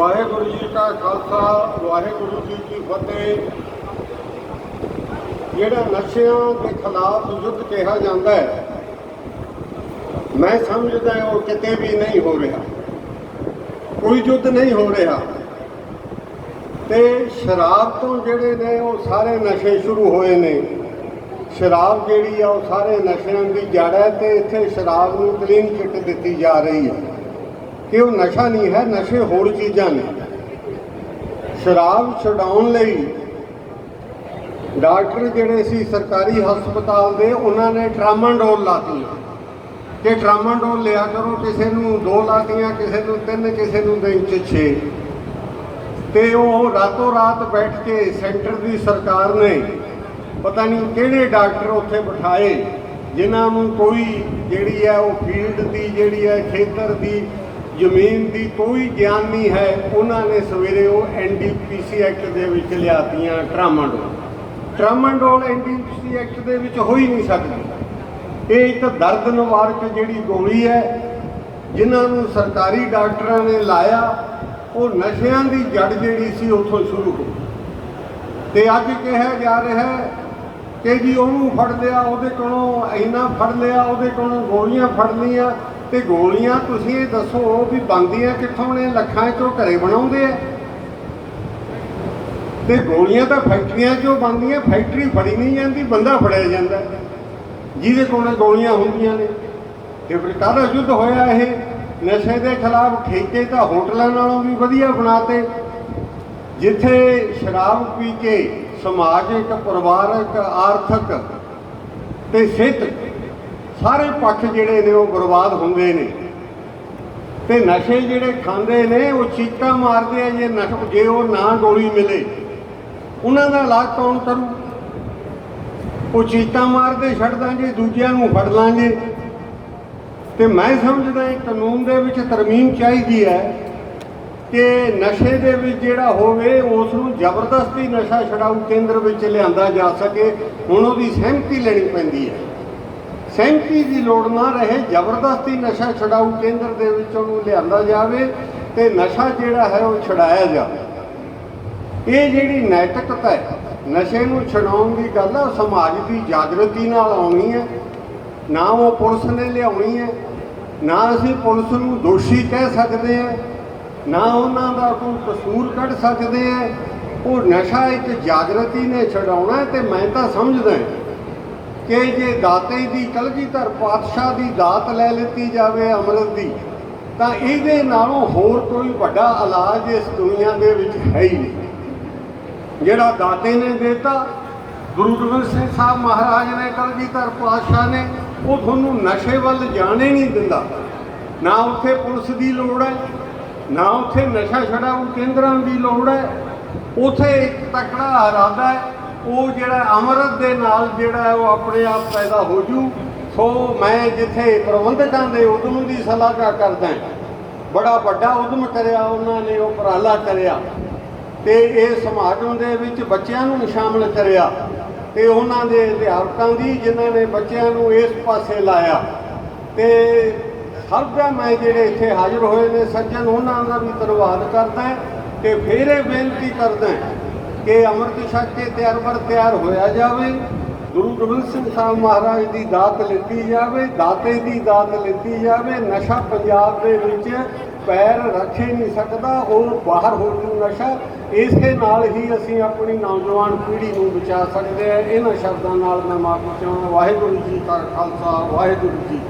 ਵਾਹਿਗੁਰੂ ਜੀ ਕਾ ਖਾਲਸਾ, ਵਾਹਿਗੁਰੂ ਜੀ ਕੀ ਫਤਿਹ। ਜਿਹੜਾ ਨਸ਼ਿਆਂ ਦੇ ਖਿਲਾਫ ਯੁੱਧ ਕਿਹਾ ਜਾਂਦਾ ਹੈ, ਮੈਂ ਸਮਝਦਾ ਉਹ ਕਿਤੇ ਵੀ ਨਹੀਂ ਹੋ ਰਿਹਾ। ਕੋਈ ਯੁੱਧ ਨਹੀਂ ਹੋ ਰਿਹਾ। ਤੇ ਸ਼ਰਾਬ ਤੋਂ ਜਿਹੜੇ ਨੇ ਉਹ ਸਾਰੇ ਨਸ਼ੇ ਸ਼ੁਰੂ ਹੋਏ ਨੇ। ਸ਼ਰਾਬ ਜਿਹੜੀ ਆ ਉਹ ਸਾਰੇ ਨਸ਼ਿਆਂ ਦੀ ਜੜ ਹੈ ਤੇ ਇੱਥੇ ਸ਼ਰਾਬ ਨੂੰ ਕਲੀਨ ਚਿੱਟ ਦਿੱਤੀ ਜਾ ਰਹੀ ਹੈ। ਕਿ ਉਹ ਨਸ਼ਾ ਨਹੀਂ ਹੈ, ਨਸ਼ੇ ਹੋਰ ਚੀਜ਼ਾਂ ਨੇ। ਸ਼ਰਾਬ ਛਡਾਉਣ ਲਈ ਡਾਕਟਰ ਜਿਹੜੇ ਸੀ ਸਰਕਾਰੀ ਹਸਪਤਾਲ ਦੇ, ਉਹਨਾਂ ਨੇ ਟਰਾਮਾਡੋਲ ਲਾਤੀ ਕਿ ਟਰਾਮਾਡੋਲ ਲਿਆ ਕਰੋ, ਕਿਸੇ ਨੂੰ ਦੋ ਲਾਤੀਆਂ, ਕਿਸੇ ਨੂੰ ਤਿੰਨ, ਕਿਸੇ ਨੂੰ ਦਿਨ ਚ 6 ਤੇ ਉਹ ਰਾਤੋਂ ਰਾਤ ਬੈਠ ਕੇ ਸੈਂਟਰ ਦੀ ਸਰਕਾਰ ਨੇ ਪਤਾ ਨਹੀਂ ਕਿਹੜੇ ਡਾਕਟਰ ਉੱਥੇ ਬਿਠਾਏ, ਜਿਨ੍ਹਾਂ ਨੂੰ ਕੋਈ ਜਿਹੜੀ ਹੈ ਉਹ ਫੀਲਡ ਦੀ, ਜਿਹੜੀ ਹੈ ਖੇਤਰ ਦੀ ਜ਼ਮੀਨ ਦੀ ਕੋਈ ਗਿਆਨ ਨਹੀਂ ਹੈ, ਉਹਨਾਂ ਨੇ ਸਵੇਰੇ ਉਹ ਐਨਡੀਪੀਸੀ ਐਕਟ ਦੇ ਵਿੱਚ ਲਿਆਤੀਆਂ ਟਰਾਮਾਡੋਲ ਟਰਾਮਾਡੋਲ ਐਨਡੀਪੀਸੀ ਐਕਟ ਦੇ ਵਿੱਚ ਹੋ ਹੀ ਨਹੀਂ ਸਕਦੀ। ਇਹ ਇੱਕ ਦਰਦ ਨਿਵਾਰਕ ਜਿਹੜੀ ਗੋਲੀ ਹੈ, ਜਿਨ੍ਹਾਂ ਨੂੰ ਸਰਕਾਰੀ ਡਾਕਟਰਾਂ ਨੇ ਲਾਇਆ, ਉਹ ਨਸ਼ਿਆਂ ਦੀ ਜੜ ਜਿਹੜੀ ਸੀ ਉੱਥੋਂ ਸ਼ੁਰੂ ਹੋਈ ਤੇ ਅੱਜ ਕਿਹਾ ਜਾ ਰਿਹਾ ਹੈ ਕਿ ਜੀ ਉਹਨੂੰ ਫੜ ਲਿਆ, ਉਹਦੇ ਕੋਲੋਂ ਇੰਨਾ ਫੜ ਲਿਆ, ਉਹਦੇ ਕੋਲੋਂ ਗੋਲੀਆਂ ਫੜ ਲਈਆਂ ਤੇ ਗੋਲੀਆਂ, ਤੁਸੀਂ ਇਹ ਦੱਸੋ ਵੀ ਬੰਦੀਆਂ ਕਿੱਥੋਂ ਨੇ? ਲੱਖਾਂ ਚੋਂ ਘਰੇ ਬਣਾਉਂਦੇ ਆ। ਤੇ ਗੋਲੀਆਂ ਤਾਂ ਫੈਕਟਰੀਆਂ 'ਚੋਂ ਬਣਦੀਆਂ, ਫੈਕਟਰੀ ਫੜੀ ਨਹੀਂ ਜਾਂਦੀ, ਬੰਦਾ ਫੜਿਆ ਜਾਂਦਾ। ਜਿਹਦੇ ਕੋਲ ਗੋਲੀਆਂ ਹੁੰਦੀਆਂ ਨੇ। ਤੇ ਫਿਰ ਕਾਹਦਾ ਯੁੱਧ ਹੋਇਆ ਇਹ? ਨਸ਼ੇ ਦੇ ਖਿਲਾਫ ਠੇਕੇ ਤਾਂ ਹੋਟਲਾਂ ਨਾਲੋਂ ਵੀ ਵਧੀਆ ਬਣਾਤੇ। ਜਿੱਥੇ ਸ਼ਰਾਬ ਪੀ ਕੇ ਸਮਾਜਿਕ ਪਰਿਵਾਰਕ, ਆਰਥਿਕ ਤੇ ਸਿਹਤ ਸਾਰੇ ਪੱਖ ਜਿਹੜੇ ਨੇ ਉਹ ਬਰਬਾਦ ਹੁੰਦੇ ਨੇ। ਤੇ ਨਸ਼ੇ ਜਿਹੜੇ ਖਾਂਦੇ ਨੇ, ਉਹ ਚੀਕਾਂ ਮਾਰਦੇ ਆ, ਜੇ ਨਸ਼ ਜੇ ਉਹ ਨਾ ਗੋਲੀ ਮਿਲੇ, ਉਹਨਾਂ ਦਾ ਇਲਾਜ ਕੌਣ ਕਰੂ? ਉਹ ਚੀਕਾਂ ਮਾਰਦੇ, ਛੱਡ ਦਾਂਗੇ, ਦੂਜਿਆਂ ਨੂੰ ਫੜ ਲਾਂਗੇ। ਤੇ ਮੈਂ ਸਮਝਦਾ ਇਹ ਕਾਨੂੰਨ ਦੇ ਵਿੱਚ ਤਰਮੀਮ ਚਾਹੀਦੀ ਹੈ ਕਿ ਨਸ਼ੇ ਦੇ ਵਿੱਚ ਜਿਹੜਾ ਹੋਵੇ, ਉਸ ਨੂੰ ਜ਼ਬਰਦਸਤੀ ਨਸ਼ਾ ਛਡਾਊ ਕੇਂਦਰ ਵਿੱਚ ਲਿਆਂਦਾ ਜਾ ਸਕੇ। ਹੁਣ ਉਹਦੀ ਸਹਿਮਤੀ ਲੈਣੀ ਪੈਂਦੀ ਹੈ। ਸਹਿਮਤੀ ਦੀ ਲੋੜ ਨਾ ਰਹੇ, ਜ਼ਬਰਦਸਤੀ ਨਸ਼ਾ ਛਡਾਊ ਕੇਂਦਰ ਦੇ ਵਿੱਚ ਉਹਨੂੰ ਲਿਆਂਦਾ ਜਾਵੇ ਤੇ ਨਸ਼ਾ ਜਿਹੜਾ ਹੈ ਉਹ ਛਡਾਇਆ ਜਾਵੇ। ਇਹ ਜਿਹੜੀ ਨੈਤਿਕਤਾ ਹੈ, ਨਸ਼ੇ ਨੂੰ ਛਡਾਉਣ ਦੀ ਗੱਲ ਹੈ ਉਹ ਸਮਾਜ ਦੀ ਜਾਗਰਤੀ ਨਾਲ ਆਉਣੀ ਹੈ। ਨਾ ਉਹ ਪੁਲਿਸ ਨੇ ਲਿਆਉਣੀ ਹੈ, ਨਾ ਅਸੀਂ ਪੁਲਿਸ ਨੂੰ ਦੋਸ਼ੀ ਕਹਿ ਸਕਦੇ ਹਾਂ, ਨਾ ਉਹਨਾਂ ਦਾ ਕੋਈ ਕਸੂਰ ਕੱਢ ਸਕਦੇ ਹਾਂ। ਉਹ ਨਸ਼ਾ ਇੱਕ ਜਾਗਰਤੀ ਨੇ ਛਡਾਉਣਾ ਹੈ ਤੇ ਮੈਂ ਤਾਂ ਸਮਝਦਾ ਕਿ ਜੇ ਦਾਤੇ ਦੀ ਕਲਗੀਧਰ ਪਾਤਸ਼ਾਹ ਦੀ ਦਾਤ ਲੈ ਲਿੱਤੀ ਜਾਵੇ ਅੰਮ੍ਰਿਤ ਦੀ, ਤਾਂ ਇਹਦੇ ਨਾਲੋਂ ਹੋਰ ਕੋਈ ਵੱਡਾ ਇਲਾਜ ਇਸ ਦੁਨੀਆ ਦੇ ਵਿੱਚ ਹੈ ਹੀ ਨਹੀਂ। ਜਿਹੜਾ ਦਾਤੇ ਨੇ ਦਿੱਤਾ, ਗੁਰੂ ਗੋਬਿੰਦ ਸਿੰਘ ਸਾਹਿਬ ਮਹਾਰਾਜ ਨੇ ਕਲਗੀਧਰ ਪਾਤਸ਼ਾਹ ਨੇ, ਉਹ ਤੁਹਾਨੂੰ ਨਸ਼ੇ ਵੱਲ ਜਾਣੇ ਨਹੀਂ ਦਿੰਦਾ। ਨਾ ਉੱਥੇ ਪੁਲਿਸ ਦੀ ਲੋੜ ਹੈ, ਨਾ ਉੱਥੇ ਨਸ਼ਾ ਛਡਾਊ ਕੇਂਦਰਾਂ ਦੀ ਲੋੜ ਹੈ, ਉੱਥੇ ਇੱਕ ਤਕੜਾ ਇਰਾਦਾ ਹੈ ਉਹ ਜਿਹੜਾ ਅੰਮ੍ਰਿਤ ਦੇ ਨਾਲ ਜਿਹੜਾ ਉਹ ਆਪਣੇ ਆਪ ਪੈਦਾ ਹੋ ਜੂ। ਸੋ ਮੈਂ ਜਿੱਥੇ ਪ੍ਰਬੰਧਕਾਂ ਦੇ ਉਦਮ ਦੀ ਸਲਾਹਕਾਰ ਕਰਦਾ ਬੜਾ ਵੱਡਾ ਉਦਮ ਕਰਿਆ ਉਹਨਾਂ ਨੇ ਉਹ ਉਪਰਾਲਾ ਕਰਿਆ ਤੇ ਇਹ ਸਮਾਗਮ ਦੇ ਵਿੱਚ ਬੱਚਿਆਂ ਨੂੰ ਸ਼ਾਮਲ ਕਰਿਆ ਤੇ ਉਹਨਾਂ ਦੇ ਅਧਿਆਪਕਾਂ ਦੀ ਜਿਨ੍ਹਾਂ ਨੇ ਬੱਚਿਆਂ ਨੂੰ ਇਸ ਪਾਸੇ ਲਾਇਆ ਤੇ ਸਭ ਦਾ ਮੈਂ ਜਿਹੜੇ ਇੱਥੇ ਹਾਜ਼ਰ ਹੋਏ ਨੇ, ਸੱਜਣ ਉਹਨਾਂ ਦਾ ਵੀ ਧੰਨਵਾਦ ਕਰਦਾ ਤੇ ਫਿਰ ਇਹ ਬੇਨਤੀ ਕਰਦਾ ਕਿ ਅੰਮ੍ਰਿਤ ਛਕ ਕੇ ਤਿਆਰ ਬਰ ਤਿਆਰ ਹੋਇਆ ਜਾਵੇ, ਗੁਰੂ ਗੋਬਿੰਦ ਸਿੰਘ ਸਾਹਿਬ ਮਹਾਰਾਜ ਦੀ ਦਾਤ ਲਿੱਤੀ ਜਾਵੇ, ਦਾਤੇ ਦੀ ਦਾਤ ਲਿੱਤੀ ਜਾਵੇ, ਨਸ਼ਾ ਪੰਜਾਬ ਦੇ ਵਿੱਚ ਪੈਰ ਰੱਖੇ ਨਹੀਂ ਸਕਦਾ ਉਹ ਬਾਹਰ ਹੋ ਜੂ ਨਸ਼ਾ ਇਸੇ ਨਾਲ ਹੀ ਅਸੀਂ ਆਪਣੀ ਨੌਜਵਾਨ ਪੀੜ੍ਹੀ ਨੂੰ ਬਚਾ ਸਕਦੇ ਹਾਂ। ਇਹਨਾਂ ਸ਼ਬਦਾਂ ਨਾਲ ਮੈਂ ਮਾਫੀ ਚਾਹੁੰਦਾ। ਵਾਹਿਗੁਰੂ ਜੀ ਕਾ ਖਾਲਸਾ, ਵਾਹਿਗੁਰੂ ਜੀ